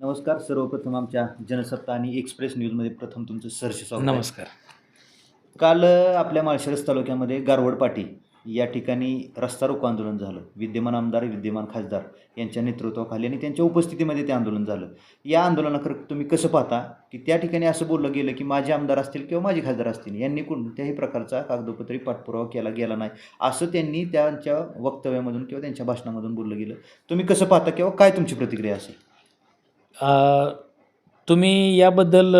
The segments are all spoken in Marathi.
नमस्कार सर्वप्रथम आमच्या जनसत्ता आणि एक्सप्रेस न्यूजमध्ये प्रथम तुमचं सहर्ष स्वागत आहे. नमस्कार. काल अ, आपल्या माळशिरस तालुक्यामध्ये गारवड पाटी या ठिकाणी रस्ता रोको आंदोलन झालं. विद्यमान आमदार विद्यमान खासदार यांच्या नेतृत्वाखाली आणि त्यांच्या उपस्थितीमध्ये ते आंदोलन झालं. या आंदोलनाकडे तुम्ही कसं पाहता? की त्या ठिकाणी असं बोललं गेलं की माझे आमदार असतील किंवा माझे खासदार असतील यांनी कोणत्याही प्रकारचा कागदोपत्री पाठपुरावा केला गेला नाही. असं त्यांनी त्यांच्या वक्तव्यामधून किंवा त्यांच्या भाषणामधून बोललं गेलं. तुम्ही कसं पाहता किंवा काय तुमची प्रतिक्रिया असेल? तुम्ही याबद्दल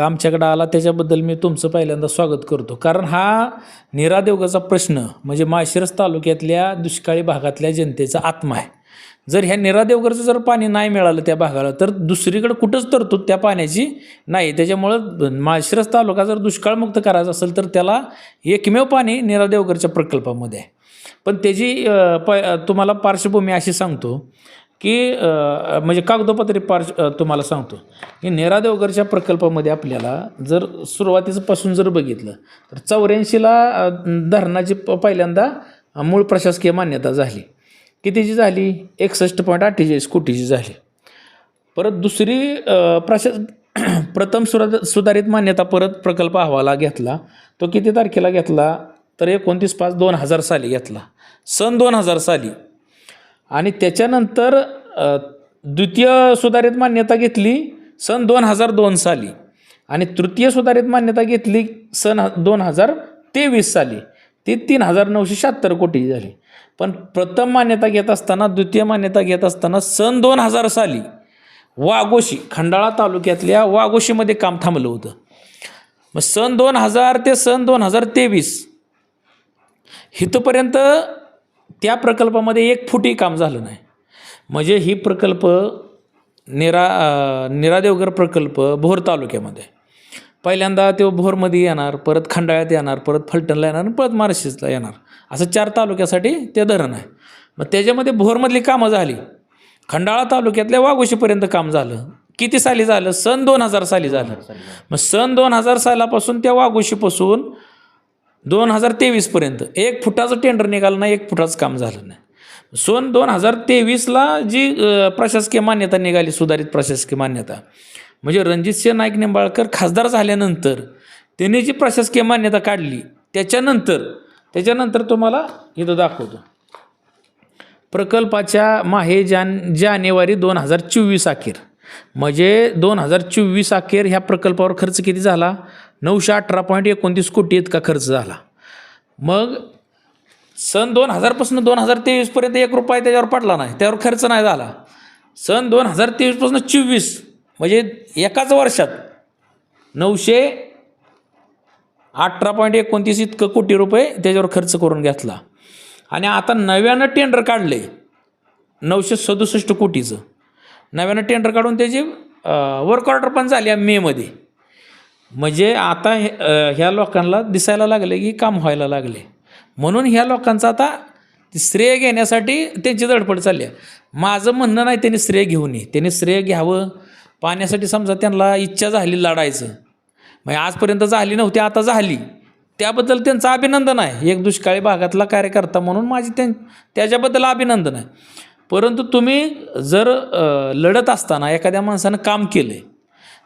आमच्याकडं आला त्याच्याबद्दल मी तुमचं पहिल्यांदा स्वागत करतो. कारण हा निरादेवगाचा प्रश्न म्हणजे माळशिरस तालुक्यातल्या दुष्काळी भागातल्या जनतेचा आत्मा आहे. जर ह्या निरादेवगरचं जर पाणी नाही मिळालं त्या भागाला तर दुसरीकडे कुठंच तरतूद त्या पाण्याची नाही. त्याच्यामुळं माळशिरस तालुका जर दुष्काळमुक्त करायचा असेल तर त्याला एकमेव पाणी निरादेवगरच्या प्रकल्पामध्ये आहे. पण त्याची प तुम्हाला पार्श्वभूमी अशी सांगतो की म्हणजे कागदोपत्री पार्श तुम्हाला सांगतो की नेरादेवगरच्या प्रकल्पामध्ये आपल्याला जर सुरुवातीपासून जर बघितलं तर चौऱ्याऐंशीला धरणाची प पहिल्यांदा मूळ प्रशासकीय मान्यता झाली. कितीची झाली? एकसष्ट पॉईंट अठ्ठेचाळीस कोटीची झाली. परत दुसरी प्रशास प्रथम सुरा सुधारित मान्यता परत प्रकल्प अहवाला घेतला तो किती तारखेला घेतला? तर एकोणतीस पाच दोन हजार साली घेतला. सन दोन हजार साली. आणि त्याच्यानंतर द्वितीय सुधारित मान्यता घेतली सन दोन हजार दोन साली. आणि तृतीय सुधारित मान्यता घेतली सन ह- दोन हजार तेवीस साली. ती तीन हजार नऊशे शहात्तर कोटी झाली. पण प्रथम मान्यता घेत असताना द्वितीय मान्यता घेत असताना सन दोन हजार साली वाघोशी खंडाळा तालुक्यातल्या वाघोशीमध्ये काम थांबलं होतं. मग सन दोन हजार ते सन दोन हजार तेवीस इथंपर्यंत त्या प्रकल्पामध्ये एक फूटही काम झालं नाही. म्हणजे ही प्रकल्प निरा निरादेवगर प्रकल्प भोर तालुक्यामध्ये. पहिल्यांदा तो भोरमध्ये येणार परत खंडाळ्यात येणार परत फलटणला येणार आणि परत मार्शिसला येणार. असं चार तालुक्यासाठी ते धरण आहे. मग त्याच्यामध्ये भोरमधली कामं झाली. खंडाळा तालुक्यातल्या वाघोशीपर्यंत काम झालं. किती साली झालं? सन दोन हजार साली झालं. मग सन दोन हजार सालापासून त्या वाघोशीपासून दोन हजार तेवीसपर्यंत एक फुटाचं टेंडर निघालं नाही एक फुटाचं काम झालं नाही. सोन दोन हजार तेवीसला जी प्रशासकीय मान्यता निघाली सुधारित प्रशासकीय मान्यता म्हणजे रणजितसिंह नाईक निंबाळकर खासदार झाल्यानंतर त्यांनी जी प्रशासकीय मान्यता काढली त्याच्यानंतर त्याच्यानंतर तुम्हाला इथं दाखवतो. प्रकल्पाच्या माहे जान जानेवारी दोन हजार चोवीस अखेर. म्हणजे दोन हजार चोवीस अखेर ह्या प्रकल्पावर खर्च किती झाला? नऊशे अठरा पॉईंट एकोणतीस कोटी इतका खर्च झाला. मग सन दोन हजारपासून दोन हजार तेवीसपर्यंत एक रुपया त्याच्यावर पडला नाही त्यावर खर्च नाही झाला. सन दोन हजार तेवीसपासून चोवीस म्हणजे एकाच वर्षात नऊशे अठरा पॉईंट एकोणतीस इतकं कोटी रुपये त्याच्यावर खर्च करून घेतला. आणि आता नव्यानं टेंडर काढले नऊशे सदुसष्ट कोटीचं. नव्यानं टेंडर काढून त्याची वर्क ऑर्डर पण झाली आहे मेमध्ये म्हणजे आता हे ह्या लोकांना दिसायला लागले की काम व्हायला लागले. म्हणून ह्या लोकांचं आता श्रेय घेण्यासाठी त्यांची धडपड चालली आहे. माझं म्हणणं नाही त्यांनी श्रेय घेऊ नये. त्यांनी श्रेय घ्यावं. पाण्यासाठी समजा त्यांना इच्छा झाली लढायचं. म्हणजे आजपर्यंत झाली नव्हती आता झाली. त्याबद्दल त्यांचं अभिनंदन आहे. एक दुष्काळी भागातला कार्यकर्ता म्हणून माझी त्यां त्याच्याबद्दल अभिनंदन आहे. परंतु तुम्ही जर लढत असताना एखाद्या माणसानं काम केलं आहे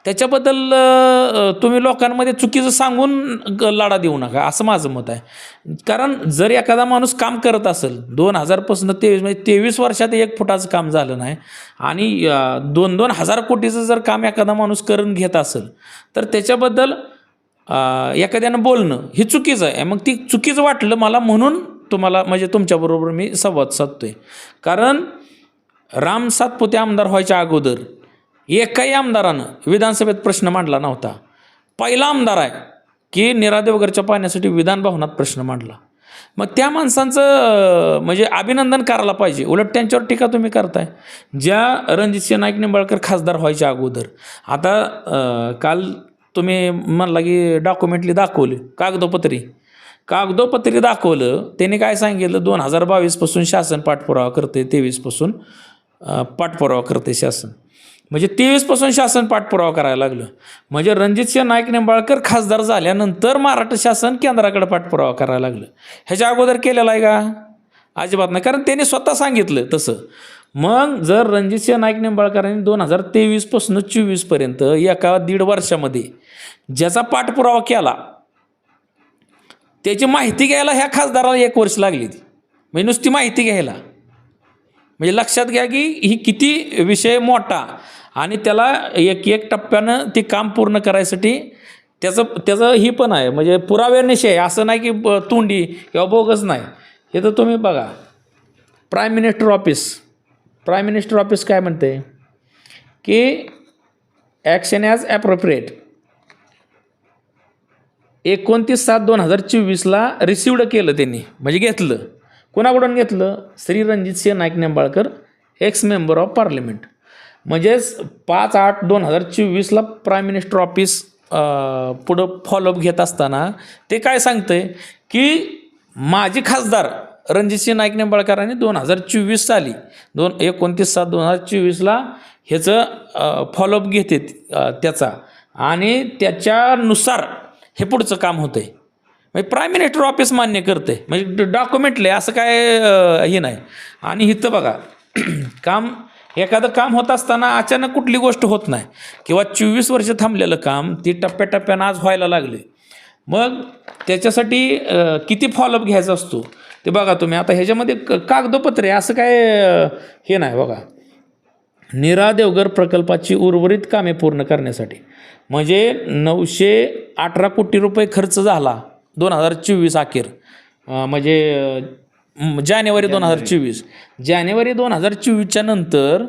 त्याच्याबद्दल तुम्ही लोकांमध्ये चुकीचं सांगून लढा देऊ नका असं माझं मत आहे. कारण जर एखादा माणूस काम करत असेल दोन हजारपासून तेवीस म्हणजे तेवीस वर्षात एक फुटाचं काम झालं नाही आणि दोन दोन हजार कोटीचं जर काम एखादा माणूस करून घेत असेल तर त्याच्याबद्दल एखाद्यानं बोलणं हे चुकीचं आहे. मग ती चुकीचं वाटलं मला म्हणून तुम्हाला म्हणजे तुमच्याबरोबर मी संवाद साधतो आहे कारण राम सातपुते आमदार व्हायच्या अगोदर एकाही आमदारानं विधानसभेत प्रश्न मांडला नव्हता. पहिला आमदार आहे की निरादेवगरच्या पाण्यासाठी विधान भवनात प्रश्न मांडला. मग त्या माणसांचं म्हणजे अभिनंदन करायला पाहिजे. उलट त्यांच्यावर टीका तुम्ही करताय. ज्या रणजितसिंह नाईक निंबाळकर खासदार व्हायच्या अगोदर. आता काल तुम्ही म्हणला की डॉक्युमेंटली दाखवली कागदोपत्री. कागदोपत्री दाखवलं. त्यांनी काय सांगितलं? दोन हजार बावीसपासून शासन पाठपुरावा करते तेवीसपासून पाठपुरावा करते शासन. म्हणजे तेवीसपासून शासन पाठपुरावा करायला लागलं. म्हणजे रणजितसिंह नाईक निंबाळकर खासदार झाल्यानंतर महाराष्ट्र शासन केंद्राकडे पाठपुरावा करायला लागलं. ह्याच्या अगोदर केलेला आहे का? अजिबात नाही. कारण त्यांनी स्वतः सांगितलं तसं. मग जर रणजितसिंह नाईक निंबाळकरांनी दोन हजार तेवीसपासून चोवीसपर्यंत एका दीड वर्षामध्ये ज्याचा पाठपुरावा केला त्याची माहिती घ्यायला ह्या खासदाराला एक वर्ष लागली. ती म्हणजे नुसती माहिती घ्यायला. म्हणजे लक्षात घ्या की ही किती विषय मोठा आणि त्याला एक एक टप्प्यानं ते काम पूर्ण करायसाठी त्याचं त्याचं ही पण आहे. म्हणजे पुराव्यानिशी आहे. असं नाही की ब- तोंडी किंवा बोगस नाही. हे तर तुम्ही बघा. Prime minister office prime minister office काय म्हणते? की ॲक्शन ॲज ॲप्रोप्रिएट एकोणतीस सात दोन हजार चोवीसला रिसिवड केलं त्यांनी. म्हणजे घेतलं. कोणाकडून घेतलं? Shri Ranjitsinh Naik Nimbalkar ex member of parliament म्हणजेच पाच आठ दोन हजार चोवीसला प्राईम मिनिस्टर ऑफिस पुढं फॉलोअप घेत असताना ते काय सांगतंय? की माजी खासदार रणजितसिंह नाईक निंबाळकरांनी दोन हजार चोवीस साली दोन एकोणतीस सात दोन हजार चोवीसला ह्याचं फॉलोअप घेते त्याचा. आणि त्याच्यानुसार हे पुढचं काम होतं आहे म्हणजे प्राईम मिनिस्टर ऑफिस मान्य करते. म्हणजे डॉक्युमेंटले असं काय हे नाही. आणि इथं बघा काम एखादं काम होत असताना अचानक कुठली गोष्ट होत नाही. किंवा चोवीस वर्ष थांबलेलं काम ती टप्प्याटप्प्यानं आज व्हायला लागले. मग त्याच्यासाठी किती फॉलोअप घ्यायचा असतो? ते बघा तुम्ही. आता ह्याच्यामध्ये क- कागदोपत्रे असं काय हे नाही बघा. निरा देवगर प्रकल्पाची उर्वरित कामे पूर्ण करण्यासाठी. म्हणजे नऊशे अठरा कोटी रुपये खर्च झाला. दोन हजार चोवीस अखेर. म्हणजे जानेवारी दोन हजार चोवीस. जानेवारी दोन हजार चोवीसच्या नंतर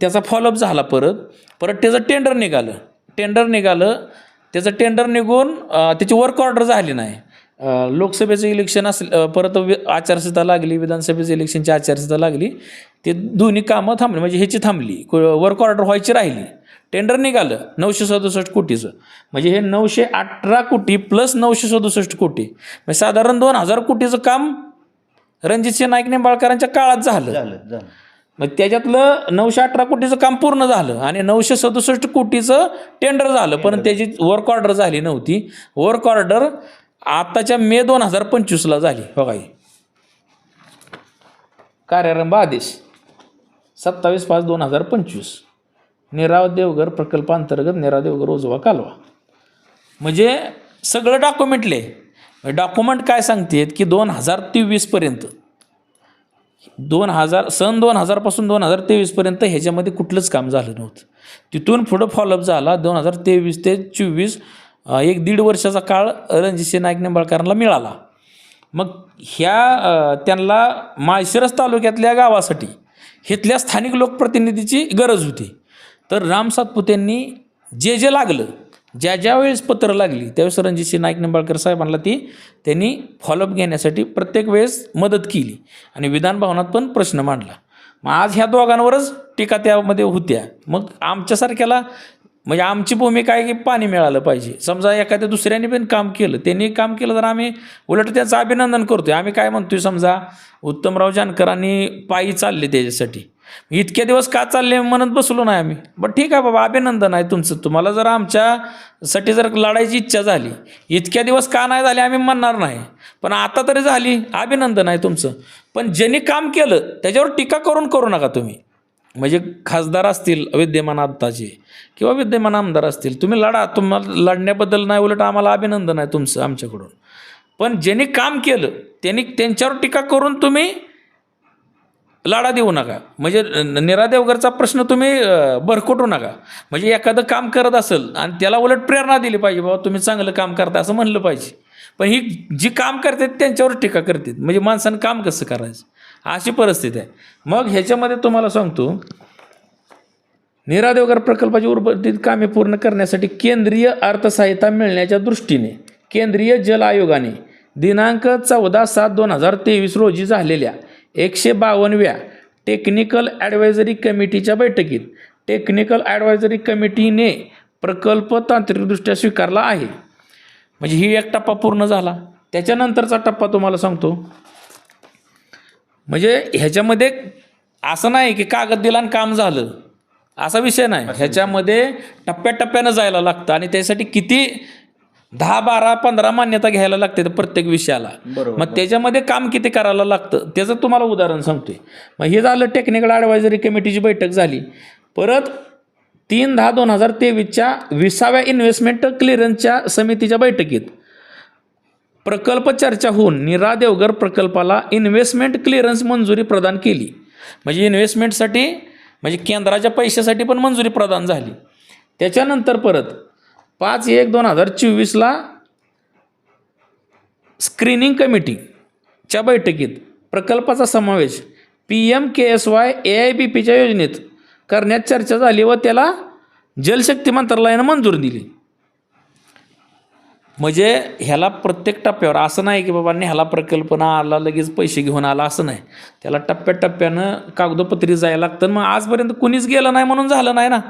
त्याचा फॉलोअप झाला परत. परत त्याचं टेंडर निघालं. टेंडर निघालं. त्याचं टेंडर निघून त्याची वर्क ऑर्डर झाली नाही. लोकसभेचं इलेक्शन असलं परत आचारसंहिता लागली विधानसभेचं इलेक्शनची आचारसंहिता लागली. ते दोन्ही कामं थांबली म्हणजे ह्याची थांबली. वर्क ऑर्डर व्हायची राहिली. टेंडर निघालं नऊशे सदुसष्ट कोटीचं. म्हणजे हे नऊशे अठरा कोटी प्लस नऊशे सदुसष्ट कोटी. म्हणजे साधारण दोन हजार कोटीचं काम रणजितसिंह नाईक निंबाळकरांच्या काळात झालं. मग त्याच्यातलं नऊशे अठरा कोटीचं काम पूर्ण झालं आणि नऊशे सदुसष्ट कोटीचं टेंडर झालं. पण त्याची वर्क ऑर्डर झाली नव्हती. वर्क ऑर्डर आताच्या मे दोन हजार पंचवीसला झाली. बघा. कार्यारंभ आदेश. सत्तावीस पाच दोन हजार पंचवीस. निराव देवघर प्रकल्पांतर्गत निराव देवघर उजवा कालवा. म्हणजे सगळं डॉक्युमेंटले डॉक्युमेंट काय सांगतेत की दोन हजार तेवीसपर्यंत दोन हजार सन दोन हजारपासून दोन हजार तेवीसपर्यंत ह्याच्यामध्ये कुठलंच काम झालं नव्हतं. तिथून पुढं फॉलोअप झाला दोन हजार तेवीस ते चोवीस एक दीड वर्षाचा काळ रणजितसिंह नाईक निंबाळकरांना मिळाला. मग ह्या त्यांना माळशिरस तालुक्यातल्या गावासाठी इथल्या स्थानिक लोकप्रतिनिधीची गरज होती. तर राम सातपुतेंनी जे जे लागलं ज्या ज्या वेळेस पत्र लागली त्यावेळेस रणजितसिंह नाईक निंबाळकर साहेबांना ती त्यांनी फॉलोअप घेण्यासाठी प्रत्येक वेळेस मदत केली आणि विधान भवनात पण प्रश्न मांडला. मग आज ह्या दोघांवरच टीका त्यामध्ये होत्या. मग आमच्यासारख्याला म्हणजे आमची भूमिका आहे की पाणी मिळालं पाहिजे. समजा एखाद्या दुसऱ्याने पण काम केलं त्यांनी काम केलं तर आम्ही उलट त्यांचं अभिनंदन करतोय. आम्ही काय म्हणतोय समजा उत्तमराव जानकरांनी पायी चालले त्याच्यासाठी. इतक्या दिवस का चालले म्हणत बसलो नाही आम्ही. बट ठीक आहे बाबा अभिनंदन आहे तुमचं. तुम्हाला जर आमच्यासाठी जर लढायची इच्छा झाली इतक्या दिवस का नाही झाले आम्ही म्हणणार नाही. पण आता तरी झाली अभिनंदन आहे तुमचं. पण ज्यांनी काम केलं त्याच्यावर टीका करून करू नका तुम्ही. म्हणजे खासदार असतील विद्यमान आत्ताचे किंवा विद्यमान आमदार असतील तुम्ही लढा तुम्हाला लढण्याबद्दल नाही उलट आम्हाला अभिनंदन आहे तुमचं आमच्याकडून. पण ज्यांनी काम केलं त्यांनी त्यांच्यावर टीका करून तुम्ही लाडा देऊ नका. म्हणजे निरादेवगरचा निरा प्रश्न तुम्ही भरकटू नका. म्हणजे एखादं काम करत असेल आणि त्याला उलट प्रेरणा दिली पाहिजे बाबा तुम्ही चांगलं काम करता असं म्हणलं पाहिजे. पण ही जी काम करतात त्यांच्यावर टीका करतात. म्हणजे माणसानं काम कसं करायचं? अशी परिस्थिती आहे. मग ह्याच्यामध्ये तुम्हाला सांगतो निरादेवगर प्रकल्पाची उर्वरित कामे पूर्ण करण्यासाठी केंद्रीय अर्थसहाय्यता मिळण्याच्या दृष्टीने केंद्रीय जल आयोगाने दिनांक चौदा सात दोन हजार तेवीस रोजी झालेल्या एकशे बावन्नव्या टेक्निकल ॲडवायझरी कमिटीच्या बैठकीत टेक्निकल ॲडवायझरी कमिटीने प्रकल्प तांत्रिकदृष्ट्या स्वीकारला आहे. म्हणजे ही एक टप्पा पूर्ण झाला. त्याच्यानंतरचा टप्पा तुम्हाला सांगतो. म्हणजे ह्याच्यामध्ये असं नाही की कागद दिला आणि काम झालं. असा विषय नाही. ह्याच्यामध्ये टप्प्याटप्प्यानं जायला लागतं आणि त्यासाठी किती दहा बारा पंधरा मान्यता घ्यायला लागते प्रत्येक विषयाला. बरोबर. मग त्याच्यामध्ये काम किती करायला लागतं? त्याचं तुम्हाला उदाहरण सांगतोय. मग हे झालं टेक्निकल ॲडवायझरी कमिटीची बैठक झाली. परत तीन दहा दोन हजार तेवीसच्या विसाव्या इन्व्हेस्टमेंट क्लिअरन्सच्या समितीच्या बैठकीत प्रकल्प चर्चा होऊन नीरा देवगर प्रकल्पाला इन्व्हेस्टमेंट क्लिअरन्स मंजुरी प्रदान केली. म्हणजे इन्व्हेस्टमेंटसाठी म्हणजे केंद्राच्या पैशासाठी पण मंजुरी प्रदान झाली. त्याच्यानंतर परत पाच एक दोन हजार चोवीसला स्क्रीनिंग कमिटीच्या बैठकीत प्रकल्पाचा समावेश P M K S Y A I B पीच्या योजनेत करण्यात चर्चा झाली व त्याला जलशक्ती मंत्रालयानं मंजूर दिली. म्हणजे ह्याला प्रत्येक टप्प्यावर असं नाही की बाबांनी ह्याला प्रकल्पना आला लगेच पैसे घेऊन आला असं नाही. त्याला टप्प्याटप्प्यानं कागदोपत्री जायला लागतं मग आजपर्यंत कुणीच गेलं नाही म्हणून झालं नाही ना.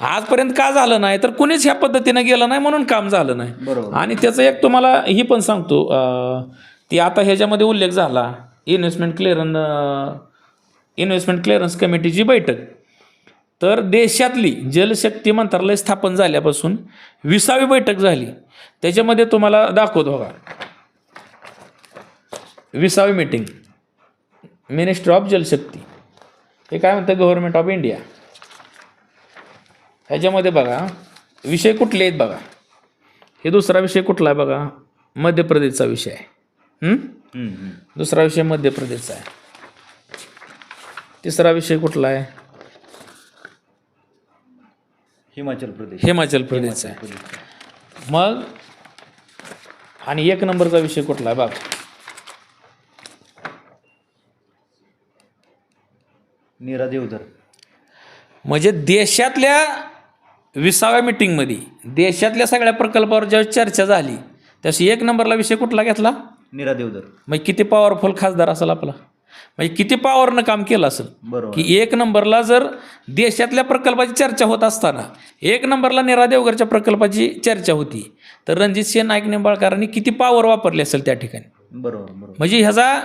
आजपर्यंत का झालं नाही? तर कुणीच ह्या पद्धतीनं गेलं नाही म्हणून काम झालं नाही. बरोबर. आणि त्याचं एक तुम्हाला ही पण सांगतो अं, ती आता ह्याच्यामध्ये उल्लेख झाला इन्व्हेस्टमेंट क्लिअरन इन्व्हेस्टमेंट क्लिअरन्स कमिटीची बैठक. तर देशातली जलशक्ती मंत्रालय स्थापन झाल्यापासून विसावी बैठक झाली. त्याच्यामध्ये तुम्हाला दाखवतो बघा. विसावी मीटिंग मिनिस्टर ऑफ जलशक्ती हे काय म्हणतं? गव्हर्नमेंट ऑफ इंडिया ह्याच्यामध्ये बघा विषय कुठले आहेत बघा? हे दुसरा विषय कुठला आहे बघा? मध्य प्रदेशचा विषय आहे. दुसरा विषय मध्य प्रदेशचा आहे. तिसरा विषय कुठला आहे? हिमाचल प्रदेश. हिमाचल प्रदेशचा आहे. मग आणि एक नंबरचा विषय कुठला आहे बघा? नीरा देवधर. म्हणजे देशातल्या विसाव्या मिटिंगमध्ये देशातल्या सगळ्या प्रकल्पावर जेव्हा चर्चा झाली त्याशी एक नंबरला विषय कुठला घेतला? नीरा देवधर. मग किती पॉवरफुल खासदार असेल आपला? म्हणजे किती पॉवरनं काम केलं असेल? बरोबर. की एक नंबरला जर देशातल्या प्रकल्पाची चर्चा होत असताना एक नंबरला निरा देवगरच्या प्रकल्पाची चर्चा होती तर रणजित सिंह नाईक निंबाळकरांनी किती पॉवर वापरली असेल त्या ठिकाणी? बरोबर बरोबर. म्हणजे ह्याचा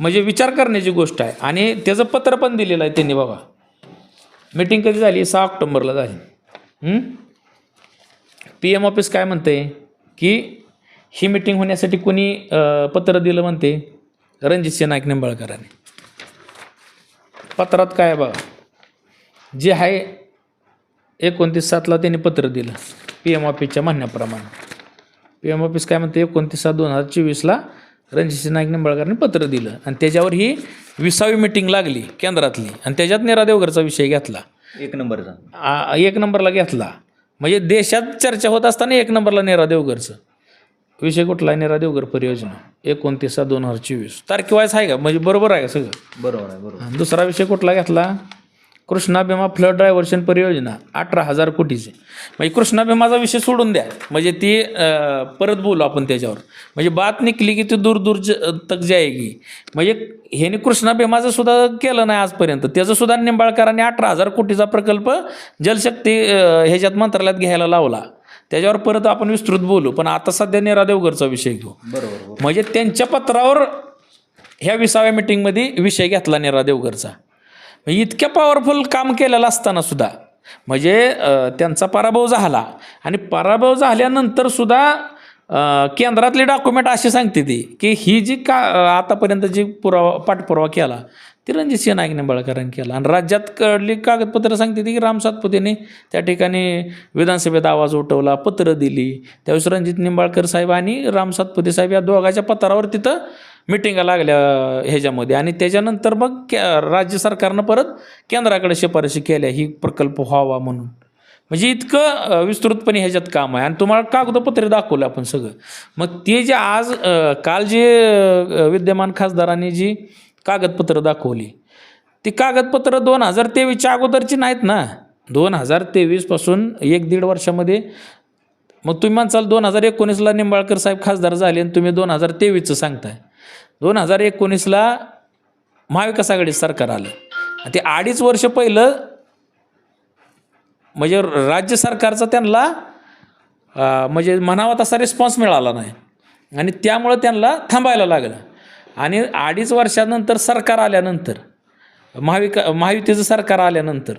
म्हणजे विचार करण्याची गोष्ट आहे. आणि त्याचं पत्र पण दिलेलं आहे त्यांनी बाबा. मीटिंग कधी झाली? सहा ऑक्टोबरला झाली. पी एम ऑफिस काय म्हणते? की ही मिटिंग होण्यासाठी कोणी पत्र दिलं म्हणते? रणजित सिंह नाईक निंबाळकरांनी. पत्रात काय आहे बघा? जे आहे एकोणतीस सातला त्यांनी पत्र दिलं पी एम ऑफिसच्या म्हणण्याप्रमाणे. पी एम ऑफिस काय म्हणते? एकोणतीस सात दोन हजार चोवीसला रणजित नाईक निंबाळकरांनी पत्र दिलं. आणि त्याच्यावर ही विसावी मिटिंग लागली केंद्रातली. आणि त्याच्यात निरादेवगरचा विषय घेतला. एक नंबरचा. आ- एक नंबरला घेतला. म्हणजे देशात चर्चा होत असताना एक नंबरला नेरा देवगरचं विषय कुठला नेरा देवगर परियोजना. एकोणतीस सात दोन हजार चोवीस. तारखेवाईज आहे का? म्हणजे बरोबर आहे का सगळं? बरोबर आहे बरोबर. आणि दुसरा विषय कुठला घेतला? कृष्णा भीमा फ्लड डायव्हर्शन परियोजना अठरा हजार कोटीचे. म्हणजे कृष्णा भीमाचा विषय सोडून द्या. म्हणजे ती परत बोलू आपण त्याच्यावर. म्हणजे बात निघली की ती दूर दूर ज- तक जायगी. म्हणजे ह्याने कृष्णा भीमाचं सुद्धा केलं नाही आजपर्यंत. त्याचं सुद्धा निंबाळकरांनी अठरा हजार कोटीचा प्रकल्प जलशक्ती ह्याच्यात मंत्रालयात घ्यायला लावला. त्याच्यावर परत आपण विस्तृत बोलू. पण आता सध्या नेरा देवगरचा विषय घेऊ. बरोबर म्हणजे त्यांच्या पत्रावर ह्या विसाव्या मिटिंगमध्ये विषय घेतला निरा म्हणजे म्हणजे इतक्या पॉवरफुल काम केलेलं असताना सुद्धा. म्हणजे त्यांचा पराभव झाला. आणि पराभव झाल्यानंतर सुद्धा केंद्रातले केंद्रातली डॉक्युमेंट अशी सांगते ती की ही जी का आतापर्यंत जी पुरावा पाठपुरावा केला ती रणजित सिंह नाईक निंबाळकरांनी केला. आणि राज्यात कडली कागदपत्रं सांगते ती की राम सातपुतेने त्या ठिकाणी विधानसभेत आवाज उठवला पत्र दिली. त्यावेळेस रणजित निंबाळकर साहेब आणि राम सातपुते साहेब या दोघाच्या पत्रावर तिथं मिटिंगा लागल्या ह्याच्यामध्ये. आणि त्याच्यानंतर मग कॅ राज्य सरकारनं परत केंद्राकडे शिफारशी केल्या ही प्रकल्प व्हावा म्हणून. म्हणजे इतकं विस्तृतपणे ह्याच्यात काम आहे. आणि तुम्हाला कागदपत्रे दाखवलं आपण सगळं. मग ते जे आज काल जे विद्यमान खासदारांनी जी कागदपत्र दाखवली ती कागदपत्र दोन हजार तेवीसच्या अगोदरची नाहीत ना. दोन हजार तेवीसपासून एक दीड वर्षामध्ये मग तुम्ही म्हणसाल दोन हजार एकोणीसला निंबाळकर साहेब खासदार झाले आणि तुम्ही दोन हजार तेवीसचं सांगताय. दोन हजार एकोणीसला महाविकास आघाडी सरकार आलं. ते अडीच वर्ष पहिलं म्हणजे राज्य सरकारचा त्यांना म्हणजे म्हणावा तसा रिस्पॉन्स मिळाला नाही. आणि त्यामुळं त्यांना थांबायला लागलं. आणि अडीच वर्षानंतर सरकार आल्यानंतर महाविका महायुतीचं सरकार आल्यानंतर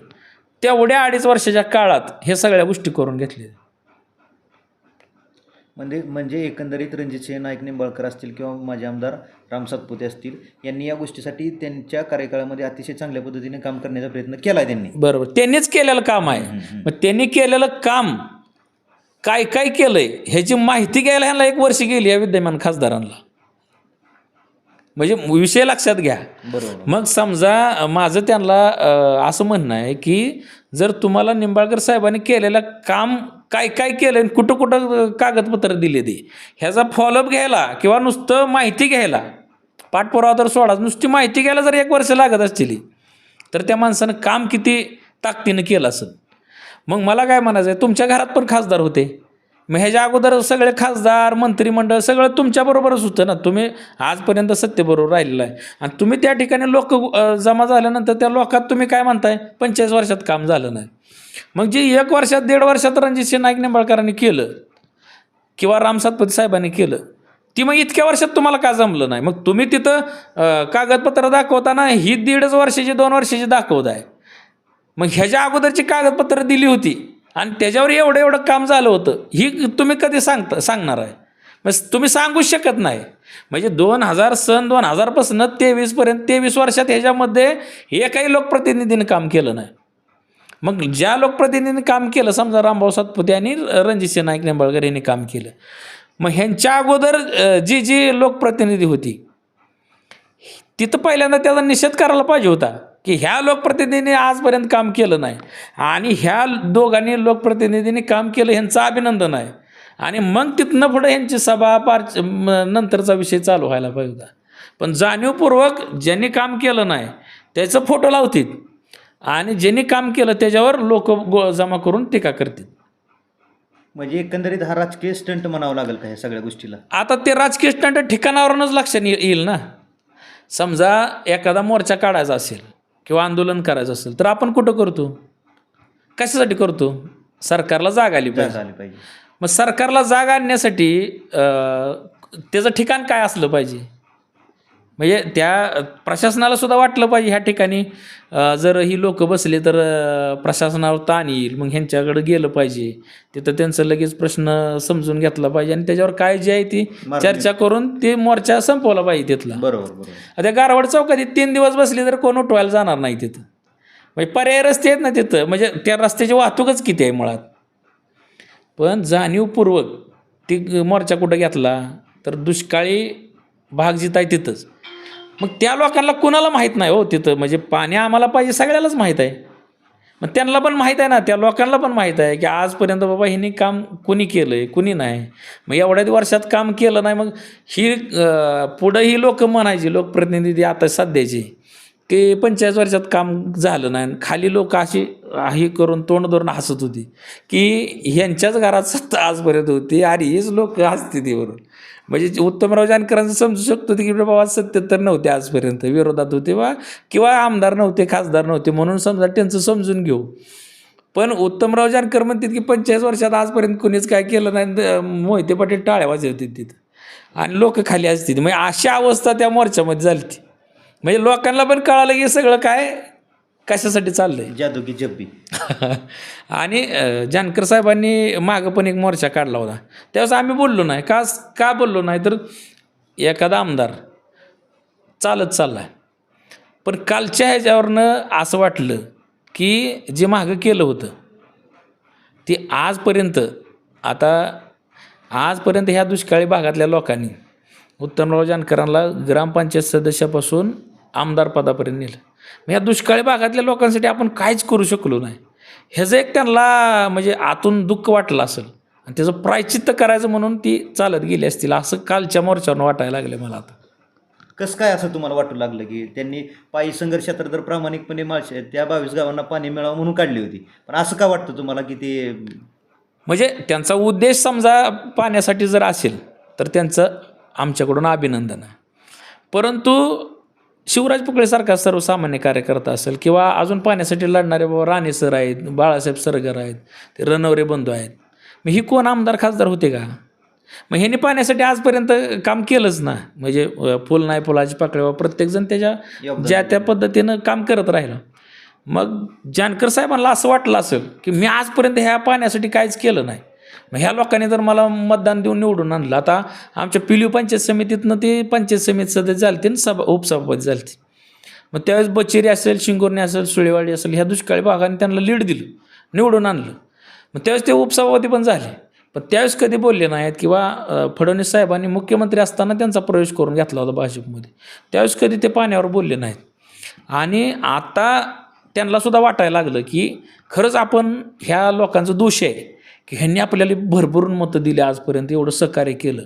तेवढ्या अडीच वर्षाच्या काळात हे सगळ्या गोष्टी करून घेतल्या म्हणजे म्हणजे एकंदरीत रणजितसिंह नाईक निंबाळकर असतील किंवा माजी आमदार राम सातपुते असतील यांनी या गोष्टीसाठी त्यांच्या कार्यकाळामध्ये अतिशय चांगल्या पद्धतीने काम करण्याचा प्रयत्न केला आहे त्यांनी. बरोबर. त्यांनीच केलेलं काम आहे. मग त्यांनी केलेलं काम काय काय केलंय? ह्याची माहिती घ्यायला ह्यांना एक वर्ष गेली या विद्यमान खासदारांना. म्हणजे विषय लक्षात घ्या. बरोबर. मग समजा माझं त्यांना असं म्हणणं आहे की जर तुम्हाला निंबाळकर साहेबांनी केलेलं काम काय काय केलं आणि कुठं कुठं कागदपत्र दिले ते? ह्याचा फॉलोअप घ्यायला किंवा नुसतं माहिती घ्यायला पाठपुरावा तर सोडा नुसती माहिती घ्यायला जर एक वर्ष लागत असतील तर त्या माणसानं काम किती ताकदीनं केलं असेल? मग मला काय म्हणायचं आहे तुमच्या घरात पण खासदार होते. मग ह्याच्या अगोदर सगळे खासदार मंत्रिमंडळ सगळं तुमच्याबरोबरच होतं ना. तुम्ही आजपर्यंत सत्तेबरोबर राहिलेलं आहे. आणि तुम्ही त्या ठिकाणी लोक जमा झाल्यानंतर त्या लोकात तुम्ही काय म्हणताय? पंचेचाळीस वर्षात काम झालं नाही. मग जे एक वर्षात दीड वर्षात रणजितसिंह नाईक निंबाळकरांनी केलं किंवा रामसातपती साहेबांनी केलं ती मग इतक्या वर्षात तुम्हाला का जमलं नाही? मग तुम्ही तिथं कागदपत्र दाखवताना ही दीडच वर्षाची दोन वर्षाची दाखवत आहे. मग ह्याच्या अगोदरची कागदपत्रं दिली होती. आणि त्याच्यावर एवढं एवढं काम झालं होतं. ही तुम्ही कधी सांगता सांगणार आहे? मग तुम्ही सांगूच शकत नाही. म्हणजे दोन हजार सन दोन हजारपासून तेवीसपर्यंत तेवीस वर्षात ह्याच्यामध्ये एकही लोकप्रतिनिधीने काम केलं नाही. मग ज्या लोकप्रतिनिधींनी काम केलं समजा रामभाऊ सातपुते आणि रणजितसिंह नाईक निंबाळकर यांनी काम केलं. मग ह्यांच्या अगोदर जी जी लोकप्रतिनिधी होती तिथं पहिल्यांदा त्याचा निषेध करायला पाहिजे होता. की ह्या लोकप्रतिनिधींनी आजपर्यंत काम केलं नाही. आणि ह्या दोघांनी लोकप्रतिनिधींनी काम केलं ह्यांचं अभिनंदन आहे. आणि मग तिथनं पुढं ह्यांची सभा पार नंतरचा विषय चालू व्हायला पाहिजे होता. पण जाणीवपूर्वक ज्यांनी काम केलं नाही त्याचं फोटो लावतील. आणि ज्यांनी काम केलं त्याच्यावर लोक गो जमा करून टीका करतील. म्हणजे एकंदरीत हा राजकीय स्टंट म्हणावं लागेल का ह्या सगळ्या गोष्टीला? आता ते राजकीय स्टंट ठिकाणावरूनच लक्षात येईल ना? समजा एखादा मोर्चा काढायचा असेल किंवा आंदोलन करायचं असेल तर आपण कुठं करतो? कशासाठी करतो? सरकारला जाग आली पाहिजे. झाली पाहिजे. मग सरकारला जाग आणण्यासाठी अं, त्याचं ठिकाण काय असलं पाहिजे? म्हणजे त्या प्रशासनाला सुद्धा वाटलं पाहिजे ह्या ठिकाणी. जर ही लोक बसले तर प्रशासनावर ताण येईल मग ह्यांच्याकडे गेलं पाहिजे. तिथं त्यांचं लगेच प्रश्न समजून घेतला पाहिजे आणि त्याच्यावर काय जी आहे ती. चर्चा करून ते मोर्चा संपवला पाहिजे तिथला. बरोबर आता गारवाड चौकात तीन दिवस बसले तर कोण उठवायला जाणार नाही तिथं? म्हणजे पर्याय रस्ते आहेत ना तिथं. म्हणजे त्या रस्त्याची वाहतूकच किती आहे मुळात? पण जाणीवपूर्वक ती मोर्चा कुठं घेतला तर दुष्काळी भाग आहे तिथंच. मग त्या लोकांना कुणाला माहीत नाही हो तिथं? म्हणजे पाणी आम्हाला पाहिजे सगळ्यालाच माहीत आहे. मग त्यांना पण माहीत आहे ना त्या लोकांना पण माहीत आहे की आजपर्यंत बाबा हिने काम कुणी केलं आहे कुणी नाही. मग एवढ्याच वर्षात काम केलं नाही मग ही पुढं ही लोक म्हणायची लोकप्रतिनिधी आता सध्याची की पंचेचाळीस वर्षात काम झालं नाही आणि खाली लोक अशी हे करून तोंड धरून हसत होती की ह्यांच्याच घरात सत्ता आजपर्यंत होती आणि हीच लोक हसते ते बरोबर म्हणजे उत्तमराव जानकरांचं समजू शकतो की बाबा सत्याहत्तर नव्हते आजपर्यंत विरोधात होते बा किंवा आमदार नव्हते खासदार नव्हते म्हणून समजा त्यांचं समजून घेऊ. पण उत्तमराव जानकर म्हणतात की पंचेचाळीस वर्षात आजपर्यंत कोणीच काय केलं नाही मोहिते पाटील टाळ्या होते तिथं. आणि लोक खाली असतील म्हणजे अशा अवस्था त्या मोर्चामध्ये झाली ती म्हणजे लोकांना पण कळालं की सगळं काय कशासाठी चाललंय? जादू की जब्बी. आणि अ, जानकर साहेबांनी मागं पण एक मोर्चा काढला होता. त्यावेळेस आम्ही बोललो नाही. का का बोललो नाही तर एखादा आमदार चालत चालला आहे पण कालच्या ह्याच्यावरनं असं वाटलं की जे मागं केलं होतं ते आजपर्यंत आता आजपर्यंत ह्या दुष्काळी भागातल्या लोकांनी उत्तमराव जानकरांना ग्रामपंचायत सदस्यापासून आमदार पदापर्यंत नेलं. मग ह्या दुष्काळी भागातल्या लोकांसाठी आपण काहीच करू शकलो नाही. ह्याचं एक त्यांना म्हणजे आतून दुःख वाटलं असेल आणि त्याचं प्रायचित्त करायचं म्हणून ती चालत गेली असतील असं कालच्या मोर्चावरून वाटायला लागलं मला आता. कसं काय असं तुम्हाला वाटू लागलं की त्यांनी पायी संघर्षात तर प्रामाणिकपणे माळशे त्या बावीस गावांना पाणी मिळावं म्हणून काढली होती. पण असं का वाटतं तुम्हाला की ते म्हणजे त्यांचा उद्देश समजा पाण्यासाठी जर असेल तर त्यांचं आमच्याकडून अभिनंदन आहे. परंतु शिवराज पुकळेसारखा सर्वसामान्य कार्यकर्ता असेल किंवा अजून पाण्यासाठी लढणारे बाबा राणे सर आहेत बाळासाहेब सरगर आहेत ते रणवरे बंधू आहेत. मग ही कोण आमदार खासदार होते का? मग ह्यांनी पाण्यासाठी आजपर्यंत काम केलंच ना? म्हणजे फुल नाही फुलाची पाकळी प्रत्येकजण त्याच्या ज्या त्या पद्धतीनं काम करत राहिलं. मग जानकर साहेबांना असं वाटलं असेल की मी आजपर्यंत ह्या पाण्यासाठी काहीच केलं नाही. मग ह्या लोकांनी जर मला मतदान देऊन निवडून आणलं आता आमच्या पिलीव पंचायत समितीतनं ते पंचायत समिती सदस्य झालते आणि सभा उपसभापती झालते. मग त्यावेळेस बचेरी असेल शिंगोर्णी असेल सुळेवाडी असेल ह्या दुष्काळी भागाने त्यांना लीड दिलं निवडून आणलं. मग त्यावेळेस ते उपसभापती पण झाले. पण त्यावेळेस कधी बोलले नाहीत किंवा फडणवीस साहेबांनी मुख्यमंत्री असताना त्यांचा प्रवेश करून घेतला होता भाजपमध्ये. त्यावेळेस कधी ते पाण्यावर बोलले नाहीत. आणि आता त्यांना सुद्धा वाटायला लागलं की खरंच आपण ह्या लोकांचं दोष आहे. की ह्यांनी आपल्याला भरभरून मतं दिली आजपर्यंत एवढं सहकार्य केलं.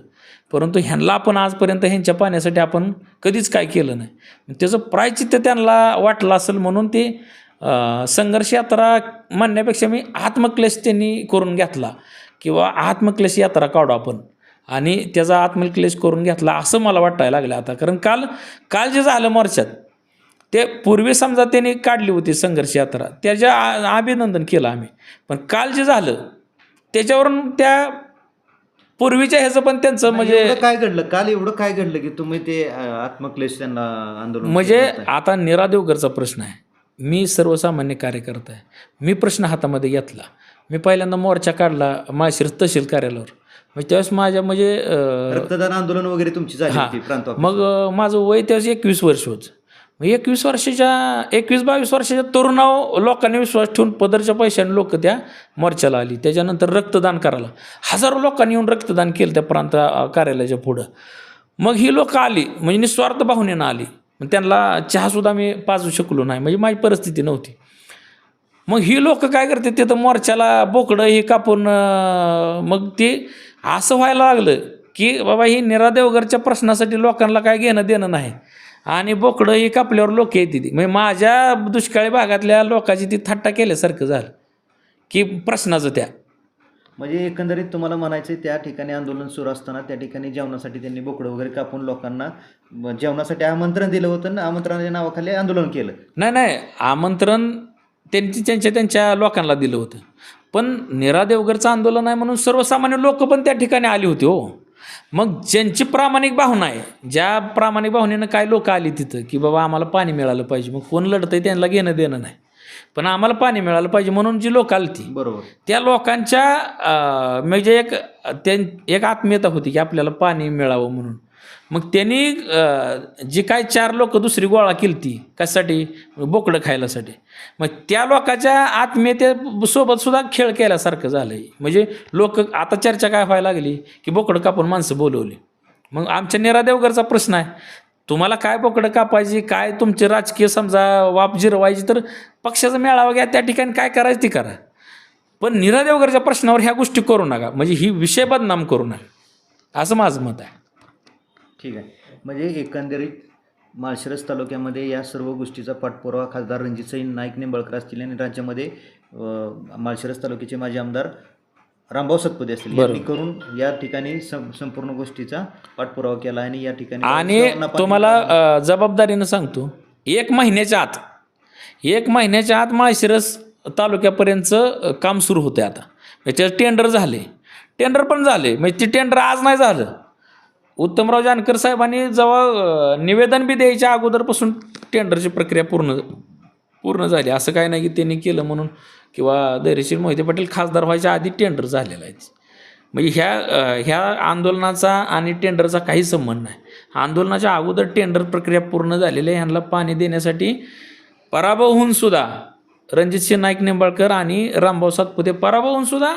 परंतु ह्यांना आपण आजपर्यंत ह्यांच्या पाण्यासाठी आपण कधीच काय केलं नाही. त्याचं प्रायचित्त त्यांना वाटलं असेल म्हणून ते संघर्ष यात्रा म्हणण्यापेक्षा मी आत्मक्लेश त्यांनी करून घेतला किंवा आत्मक्लेश यात्रा काढू आपण. आणि त्याचा आत्मक्लेश करून घेतला असं मला वाटायला लागलं आता. कारण काल काल जे झालं मोर्चात ते पूर्वी समजा त्यांनी काढली होती संघर्ष यात्रा. त्याच्या आ- अभिनंदन केलं आम्ही. पण काल जे झालं त्याच्यावरून त्या पूर्वीच्या ह्याचं पण त्यांचं म्हणजे काय घडलं? काल एवढं काय घडलं की तुम्ही ते आत्मक्लेश त्यांना आंदोलन म्हणजे? आता निरा देवगरचा प्रश्न आहे. मी सर्वसामान्य कार्यकर्ता आहे. मी प्रश्न हातामध्ये घेतला. मी पहिल्यांदा मोर्चा काढला माळशिरस तहसील कार्यालयावर. म्हणजे त्यावेळेस माझ्या म्हणजे रक्तदान आंदोलन वगैरे तुमची झाली. मग माझं वय त्यावेळेस एकवीस वर्ष होतं. एकवीस वर्षाच्या एकवीस बावीस वर्षाच्या तरुणाव लोकांनी विश्वास ठेवून पदरच्या पैशाने लोक त्या मोर्चाला आली. त्याच्यानंतर रक्तदान करायला. हजारो लोकांनी येऊन रक्तदान केलं त्या प्रांत कार्यालयाच्या पुढं. मग ही लोकं आली. म्हणजे निस्वार्थ भावनेनं आली. मग त्यांना चहासुद्धा मी पाजू शकलो नाही. म्हणजे माझी परिस्थिती नव्हती. मग ही लोक काय करते तिथं मोर्चाला बोकडं हे कापून मग ते असं व्हायला लागलं की बाबा हे निरा देवघरच्या प्रश्नासाठी लोकांना काय घेणं देणं नाही. आणि बोकडं ही कापल्यावर लोक येते ती म्हणजे माझ्या दुष्काळी भागातल्या लोकांची ती थट्टा केल्यासारखं झालं. की प्रश्नाचं त्या. म्हणजे एकंदरीत तुम्हाला म्हणायचं त्या ठिकाणी आंदोलन सुरू असताना त्या ठिकाणी जेवणासाठी त्यांनी बोकडं वगैरे कापून लोकांना जेवणासाठी आमंत्रण दिलं होतं ना आमंत्रणाच्या नावाखाली आंदोलन केलं. नाही नाही. आमंत्रण त्यांची त्यांच्या त्यांच्या लोकांना दिलं होतं. पण निरा देवगरचं आंदोलन आहे म्हणून सर्वसामान्य लोक पण त्या ठिकाणी आली होती हो. मग ज्यांची प्रामाणिक भावना आहे ज्या प्रामाणिक भावनेनं काय लोक आली तिथं की बाबा आम्हाला पाणी मिळालं पाहिजे मग कोण लढतंय त्यांना घेणं देणं नाही. पण आम्हाला पाणी मिळालं पाहिजे म्हणून जी लोक आली ती बरोबर. त्या लोकांच्या म्हणजे एक त्यां एक आत्मीयता होती की आपल्याला पाणी मिळावं म्हणून. मग त्यांनी जी काय चार लोक दुसरी गोळा केली ती कशासाठी? बोकडं खायलासाठी. मग त्या लोकाच्या आत्मीयतेसोबत सुद्धा खेळ केल्यासारखं झालं आहे म्हणजे लोक आता चर्चा काय व्हायला लागली? की बोकडं कापून माणसं बोलवली. मग आमच्या निरादेवगरचा प्रश्न आहे. तुम्हाला काय बोकडं कापायची काय तुमचे राजकीय समजा वाप जिरवायची तर पक्षाचा मेळावा घ्या त्या ठिकाणी काय करायचं ती करा. पण निरा देवगरच्या प्रश्नावर ह्या गोष्टी करू नका. म्हणजे ही विषय बदनाम करू नका. असं माझं मत आहे. ठीक आहे. म्हणजे एकंदरीत माळशिरस तालुक्यामध्ये या सर्व गोष्टीचा पाठपुरावा खासदार रणजितसिंह नाईक निंबाळकर असतील आणि राज्यामध्ये माळशिरस तालुक्याचे माजी आमदार रामभाऊ सतपदे असतील. यांनी करून या ठिकाणी संपूर्ण गोष्टीचा पाठपुरावा केला आणि या ठिकाणी आणि तुम्हाला जबाबदारीनं सांगतो एक महिन्याच्या आत एक महिन्याच्या आत माळशिरस तालुक्यापर्यंतचं अ, काम सुरू होते आता. त्याच्यात टेंडर झाले. टेंडर पण झाले. म्हणजे ते टेंडर आज नाही झालं. उत्तमराव जानकर साहेबांनी जेव्हा निवेदन बी द्यायच्या अगोदरपासून टेंडरची प्रक्रिया पूर्ण पूर्ण झाली. असं काय नाही की त्यांनी केलं म्हणून किंवा धैर्यशील मोहिते पाटील खासदार व्हायच्या आधी टेंडर झालेलं आहे. म्हणजे ह्या ह्या आंदोलनाचा आणि टेंडरचा काही संबंध नाही. आंदोलनाच्या अगोदर टेंडर प्रक्रिया पूर्ण झालेली आहे. ह्यांना पाणी देण्यासाठी पराभव होऊन सुद्धा रणजितसिंह नाईक निंबाळकर आणि रामभाऊ सातपुते पराभव होऊन सुद्धा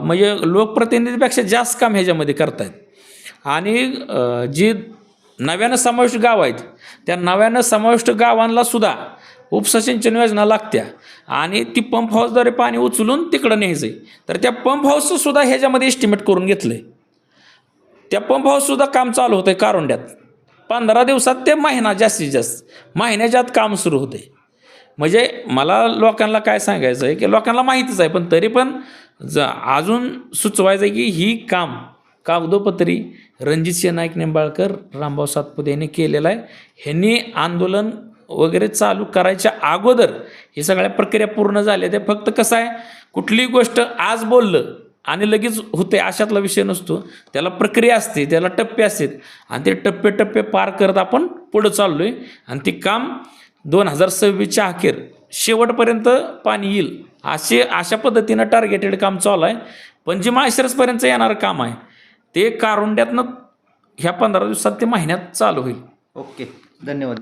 म्हणजे लोकप्रतिनिधीपेक्षा जास्त काम ह्याच्यामध्ये करतायत. आणि जी नव्यानं समाविष्ट गाव आहेत त्या नव्यानं समाविष्ट गावांना सुद्धा उपसिंचन योजना लागत्या. आणि ती पंप हाऊसद्वारे पाणी उचलून तिकडं न्यायचं आहे तर त्या पंप हाऊसचं सुद्धा ह्याच्यामध्ये एस्टिमेट करून घेतलं आहे त्या पंप हाऊससुद्धा काम चालू होतं आहे कारोंड्यात. पंधरा दिवसात ते महिना जास्तीत जास्त महिन्याच्या आत काम सुरू होते म्हणजे मला लोकांना काय सांगायचं आहे की लोकांना माहितीच आहे पण तरी पण ज अजून सुचवायचं आहे की ही काम कागदोपत्री रणजितसिंह नाईक निंबाळकर रामभाऊ सातपुते यांनी केलेलं आहे. ह्यांनी आंदोलन वगैरे चालू करायच्या अगोदर ही सगळ्या प्रक्रिया पूर्ण झाल्या. ते फक्त कसं आहे कुठलीही गोष्ट आज बोललं आणि लगेच होते अशातला विषय नसतो. त्याला प्रक्रिया असते त्याला टप्पे असतात. आणि ते टप्पे टप्पे पार करत आपण पुढं चाललो आहे आणि ते काम दोन हजार सव्वीसच्या अखेर शेवटपर्यंत पाणी येईल. असे अशा पद्धतीनं टार्गेटेड काम चालू आहे. पण जे माळशिरसपर्यंत येणारं काम आहे ते कारुंड्यातनं ह्या पंधरा दिवसात ते महिन्यात चालू होईल. ओके धन्यवाद.